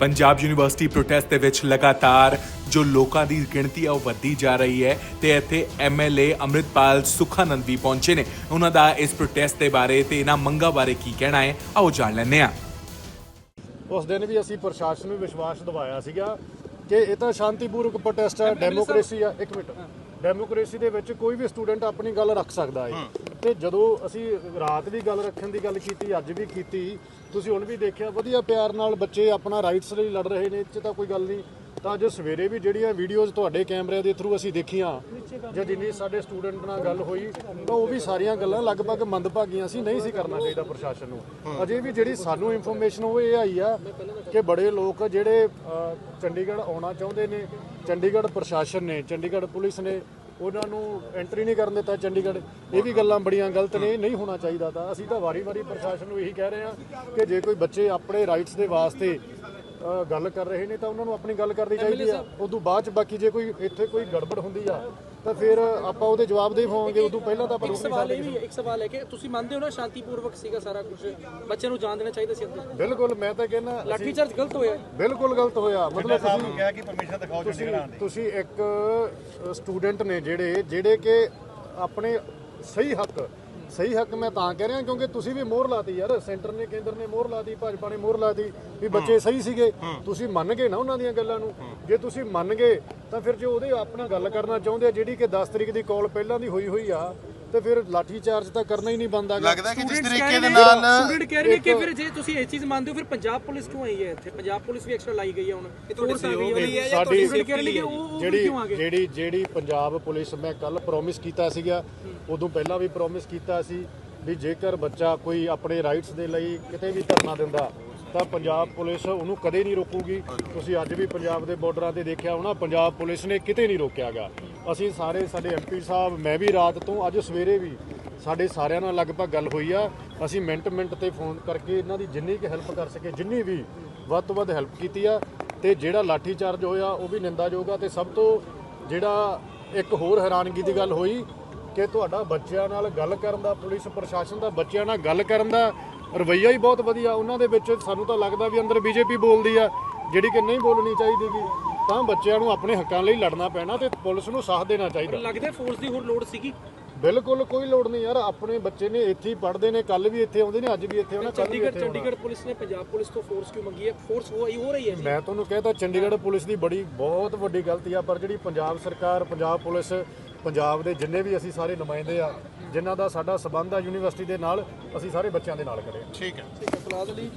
Punjab university protest ਦੇ ਵਿੱਚ ਲਗਾਤਾਰ ਜੋ ਲੋਕਾਂ ਦੀ ਗਿਣਤੀ ਹੈ ਉਹ ਵੱਧਦੀ ਜਾ ਰਹੀ ਹੈ ਤੇ ਇੱਥੇ ਐਮਐਲਏ ਅੰਮ੍ਰਿਤਪਾਲ ਸੁਖਾਨੰਦ ਵੀ ਪਹੁੰਚੇ ਨੇ। ਉਹਨਾਂ ਦਾ ਇਸ ਪ੍ਰੋਟੈਸਟ ਦੇ ਬਾਰੇ ਤੇ ਇਹਨਾਂ ਮੰਗਾਂ ਬਾਰੇ ਕੀ ਕਹਿਣਾ ਹੈ ਆਓ ਜਾਣ ਲੈਂਦੇ ਹਾਂ। ਉਸ ਦਿਨ ਵੀ ਅਸੀਂ ਪ੍ਰਸ਼ਾਸਨ ਨੂੰ ਵਿਸ਼ਵਾਸ ਦਿਵਾਇਆ ਸੀਗਾ ਕਿ ਇਹ ਤਾਂ ਸ਼ਾਂਤੀਪੂਰਵਕ ਪ੍ਰੋਟੈਸਟ ਹੈ ਡੈਮੋਕ੍ਰੇਸੀ ਆ। ਇੱਕ ਮਿੰਟ। ਡੈਮੋਕ੍ਰੇਸੀ ਦੇ ਵਿੱਚ ਕੋਈ ਵੀ ਸਟੂਡੈਂਟ ਆਪਣੀ ਗੱਲ ਰੱਖ ਸਕਦਾ ਹੈ। ਤੇ ਜਦੋਂ ਅਸੀਂ ਰਾਤ ਵੀ ਗੱਲ ਰੱਖਣ ਦੀ ਗੱਲ ਕੀਤੀ ਅੱਜ ਵੀ ਕੀਤੀ ਤੁਸੀਂ ਹੁਣ ਵੀ ਦੇਖਿਆ ਵਧੀਆ ਪਿਆਰ ਨਾਲ ਬੱਚੇ ਆਪਣਾ ਰਾਈਟਸ ਲਈ ਲੜ ਰਹੇ ਨੇ ਇਹ 'ਚ ਤਾਂ ਕੋਈ ਗੱਲ ਨਹੀਂ। ਤਾਂ ਅੱਜ ਸਵੇਰੇ ਵੀ ਜਿਹੜੀਆਂ ਵੀਡੀਓਜ਼ ਤੁਹਾਡੇ ਕੈਮਰਿਆਂ ਦੇ ਥਰੂ ਅਸੀਂ ਦੇਖੀਆਂ ਜਾਂ ਜਿੰਨੀ ਸਾਡੇ ਸਟੂਡੈਂਟ ਨਾਲ ਗੱਲ ਹੋਈ ਤਾਂ ਉਹ ਵੀ ਸਾਰੀਆਂ ਗੱਲਾਂ ਲਗਭਗ ਮੰਦਭਾਗੀਆਂ ਸੀ ਨਹੀਂ ਸੀ ਕਰਨਾ ਚਾਹੀਦਾ ਪ੍ਰਸ਼ਾਸਨ ਨੂੰ। ਅਜੇ ਵੀ ਜਿਹੜੀ ਸਾਨੂੰ ਇਨਫੋਰਮੇਸ਼ਨ ਉਹ ਇਹ ਆਈ ਆ ਕਿ ਬੜੇ ਲੋਕ ਜਿਹੜੇ ਅ, ਚੰਡੀਗੜ੍ਹ ਆਉਣਾ ਚਾਹੁੰਦੇ ਨੇ ਚੰਡੀਗੜ੍ਹ ਪ੍ਰਸ਼ਾਸਨ ਨੇ ਚੰਡੀਗੜ੍ਹ ਪੁਲਿਸ ਨੇ ਉਹਨਾਂ ਨੂੰ ਐਂਟਰੀ ਨਹੀਂ ਕਰਨ ਦਿੱਤਾ ਚੰਡੀਗੜ੍ਹ। ਇਹ ਵੀ ਗੱਲਾਂ ਬੜੀਆਂ ਗਲਤ ਨੇ, ਨਹੀਂ ਹੋਣਾ ਚਾਹੀਦਾ ਤਾਂ। ਅਸੀਂ ਤਾਂ ਵਾਰੀ-ਵਾਰੀ ਪ੍ਰਸ਼ਾਸਨ ਨੂੰ ਇਹੀ ਕਹਿ ਰਹੇ ਹਾਂ ਕਿ ਜੇ ਕੋਈ ਬੱਚੇ ਆਪਣੇ ਰਾਈਟਸ ਦੇ ਵਾਸਤੇ ਗੱਲ ਕਰ ਰਹੇ ਨੇ ਤਾਂ ਉਹਨਾਂ ਨੂੰ ਆਪਣੀ ਗੱਲ ਕਰਨੀ ਚਾਹੀਦੀ ਆ। ਉਦੋਂ ਬਾਅਦ ਚ ਬਾਕੀ ਜੇ ਕੋਈ ਇੱਥੇ ਕੋਈ ਗੜਬੜ ਹੁੰਦੀ ਆ ਤਾਂ ਫਿਰ ਆਪਾਂ ਉਹਦੇ ਜਵਾਬ ਦੇ ਹੋਵਾਂਗੇ ਉਦੋਂ ਪਹਿਲਾਂ ਤਾਂ ਆਪਾਂ ਇੱਕ ਰੋਕ ਨਹੀਂ ਸਵਾਲ ਸਕਦੇ ਇਹ ਵੀ ਇੱਕ ਸਵਾਲ ਹੈ ਕਿ ਤੁਸੀਂ ਮੰਨਦੇ ਹੋ ਨਾ ਸ਼ਾਂਤੀਪੂਰਵਕ ਸੀਗਾ ਸਾਰਾ ਕੁਝ ਬੱਚਿਆਂ ਨੂੰ ਜਾਣ ਦੇਣਾ ਚਾਹੀਦਾ ਸੀ ਅੰਦਰ ਬਿਲਕੁਲ ਮੈਂ ਤਾਂ ਕਹਿੰਦਾ ਲਾਠੀ ਚਾਰਜ ਗਲਤ ਹੋਇਆ। ਬਿਲਕੁਲ ਗਲਤ ਹੋਇਆ ਮਤਲਬ ਤੁਸੀਂ ਕਿਹਾ ਕਿ ਪਰਮਿਸ਼ਨ ਦਿਖਾਓ ਤੁਸੀਂ ਤੁਸੀਂ ਇੱਕ ਸਟੂਡੈਂਟ ਨੇ ਜਿਹੜੇ ਜਿਹੜੇ ਕਿ ਆਪਣੇ ਸਹੀ ਹੱਕ ਸਹੀ ਹੱਕ ਮੈਂ ਤਾਂ ਕਹਿ ਰਿਹਾ ਕਿਉਂਕਿ ਤੁਸੀਂ ਵੀ ਮੋਹਰ ਲਾਤੀ ਯਾਰ ਸੈਂਟਰ ਨੇ ਕੇਂਦਰ ਨੇ ਮੋਹਰ ਲਾਤੀ ਭਾਜਪਾ ਨੇ ਮੋਹਰ ਲਾਤੀ ਵੀ ਬੱਚੇ ਸਹੀ ਸੀਗੇ। ਤੁਸੀਂ ਮੰਨ ਗਏ ਨਾ ਉਹਨਾਂ ਦੀਆਂ ਗੱਲਾਂ ਨੂੰ? ਜੇ ਤੁਸੀਂ ਮੰਨ ਗਏ ਤਾਂ ਫਿਰ ਜੇ ਉਹਦੇ ਆਪਣਾ ਗੱਲ ਕਰਨਾ ਚਾਹੁੰਦੇ ਆ ਜਿਹੜੀ ਕਿ 10 ਤਰੀਕ ਦੀ ਕਾਲ ਪਹਿਲਾਂ ਦੀ ਹੋਈ ਹੋਈ ਆ ਤੇ ਫਿਰ ਲਾਠੀ ਚਾਰਜ ਤਾਂ ਕਰਨਾ ਹੀ ਨਹੀਂ ਬੰਦਾ ਲੱਗਦਾ ਕਿ ਜਿਸ ਤਰੀਕੇ ਦੇ ਨਾਲ student ਕਹਿ ਰਹੇ ਨੇ ਕਿ ਫਿਰ ਜੇ ਤੁਸੀਂ ਇਹ ਚੀਜ਼ ਮੰਨਦੇ ਹੋ ਫਿਰ ਪੰਜਾਬ ਪੁਲਿਸ ਕਿਉਂ ਆਈ ਹੈ ਇੱਥੇ? ਪੰਜਾਬ ਪੁਲਿਸ ਵੀ ਐਕਸਟਰਾ ਲਾਈ ਗਈ ਹੈ ਹੁਣ। ਇਹ ਤੁਹਾਡੇ ਸਹਿਯੋਗ ਲਈ ਹੈ ਜਾਂ ਸਾਡੀ ਤੁਹਾਡੀ student ਕਹਿ ਰਹੇ ਨੇ ਕਿ ਉਹ ਉਹ ਜਿਹੜੀ ਜਿਹੜੀ ਜਿਹੜੀ ਪੰਜਾਬ ਪੁਲਿਸ ਮੈਂ ਕੱਲ ਪ੍ਰੋਮਿਸ ਕੀਤਾ ਸੀਗਾ ਉਦੋਂ ਪਹਿਲਾਂ ਵੀ ਪ੍ਰੋਮਿਸ ਕੀਤਾ ਸੀ ਵੀ ਜੇਕਰ ਬੱਚਾ ਕੋਈ ਆਪਣੇ ਰਾਈਟਸ ਦੇ ਲਈ ਕਿਤੇ ਵੀ ਧਰਨਾ ਦਿੰਦਾ ਤਾਂ ਪੰਜਾਬ ਪੁਲਿਸ ਉਹਨੂੰ ਕਦੇ ਨਹੀਂ ਰੋਕੂਗੀ। ਤੁਸੀਂ ਅੱਜ ਵੀ ਪੰਜਾਬ ਦੇ ਬਾਰਡਰਾਂ ਤੇ ਦੇਖਿਆ ਹੋਣਾ ਪੰਜਾਬ ਪੁਲਿਸ ਨੇ ਕਿਤੇ ਨਹੀਂ ਰੋਕਿਆਗਾ। ਅਸੀਂ ਸਾਰੇ ਸਾਡੇ ਐਮਪੀ ਸਾਹਿਬ, ਮੈਂ ਵੀ ਰਾਤ ਤੋਂ, ਅੱਜ ਸਵੇਰੇ ਵੀ ਸਾਡੇ ਸਾਰਿਆਂ ਨਾਲ ਲਗਭਗ ਗੱਲ ਹੋਈ ਆ। ਅਸੀਂ ਮਿੰਟ ਮਿੰਟ ਤੇ ਫੋਨ ਕਰਕੇ ਇਹਨਾਂ ਦੀ ਜਿੰਨੀ ਕਿ ਹੈਲਪ ਕਰ ਸਕੇ, ਜਿੰਨੀ ਵੀ ਵੱਧ ਤੋਂ ਵੱਧ ਹੈਲਪ ਕੀਤੀ ਆ। ਤੇ ਜਿਹੜਾ ਲਾਠੀ ਚਾਰਜ ਹੋਇਆ, ਉਹ ਵੀ ਨਿੰਦਾਯੋਗ ਆ। ਤੇ ਸਭ ਤੋਂ ਜਿਹੜਾ ਇੱਕ ਹੋਰ ਹੈਰਾਨਗੀ ਦੀ ਗੱਲ ਹੋਈ ਕਿ ਤੁਹਾਡਾ ਬੱਚਿਆਂ ਨਾਲ ਗੱਲ ਕਰਨ ਦਾ, ਪੁਲਿਸ ਪ੍ਰਸ਼ਾਸਨ ਦਾ, ਬੱਚਿਆਂ ਨਾਲ ਗੱਲ ਕਰਨ ਦਾ ਰਵੱਈਆ ਹੀ ਬਹੁਤ ਵਧੀਆ। ਉਹਨਾਂ ਦੇ ਵਿੱਚ ਸਾਨੂੰ ਤਾਂ ਲੱਗਦਾ ਵੀ ਅੰਦਰ ਬੀਜੇਪੀ ਬੋਲਦੀ ਆ, ਜਿਹੜੀ ਕਿ ਨਹੀਂ ਬੋਲਣੀ ਚਾਹੀਦੀਗੀ ਤਾਂ ਬੱਚਿਆਂ ਨੂੰ ਆਪਣੇ ਹੱਕਾਂ ਲਈ ਲੜਨਾ ਪੈਣਾ ਤੇ ਪੁਲਿਸ ਨੂੰ ਸਾਥ ਦੇਣਾ ਚਾਹੀਦਾ। ਲੱਗਦਾ ਫੋਰਸ ਦੀ ਹੋਰ ਲੋੜ ਸੀਗੀ। ਬਿਲਕੁਲ ਕੋਈ ਲੋੜ ਨਹੀਂ ਯਾਰ ਆਪਣੇ ਬੱਚੇ ਨੇ ਇੱਥੇ ਹੀ ਪੜ੍ਹਦੇ ਨੇ ਕੱਲ ਵੀ ਇੱਥੇ ਆਉਂਦੇ ਨੇ ਅੱਜ ਵੀ ਇੱਥੇ ਆਉਣਾ ਕੱਲ ਵੀ ਚੰਡੀਗੜ੍ਹ ਇੱਥੇ ਆਉਣਾ ਚੰਡੀਗੜ੍ਹ ਪੁਲਿਸ ਨੇ ਪੰਜਾਬ ਪੁਲਿਸ ਤੋਂ ਫੋਰਸ ਕਿਉਂ ਮੰਗੀ ਹੈ? ਫੋਰਸ ਹੋ ਹੋ ਰਹੀ ਹੈ ਜੀ। ਮੈਂ ਤੁਹਾਨੂੰ ਕਹਿੰਦਾ ਚੰਡੀਗੜ੍ਹ ਪੁਲਿਸ ਦੀ ਬੜੀ ਬਹੁਤ ਵੱਡੀ ਗਲਤੀ ਆ ਪਰ ਜਿਹੜੀ ਪੰਜਾਬ ਸਰਕਾਰ ਪੰਜਾਬ ਪੁਲਿਸ ਪੰਜਾਬ ਦੇ ਜਿੰਨੇ ਵੀ ਅਸੀਂ ਸਾਰੇ ਨੁਮਾਇੰਦੇ ਆ ਜਿਨ੍ਹਾਂ ਦਾ ਸਾਡਾ ਸਬੰਧ ਆ ਯੂਨੀਵਰਸਿਟੀ ਦੇ ਨਾਲ ਅਸੀਂ ਸਾਰੇ ਬੱਚਿਆਂ ਦੇ ਨਾਲ ਖੜੇ ਹਾਂ। ਠੀਕ ਹੈ ਫਿਲਹਾਲ ਲਈ।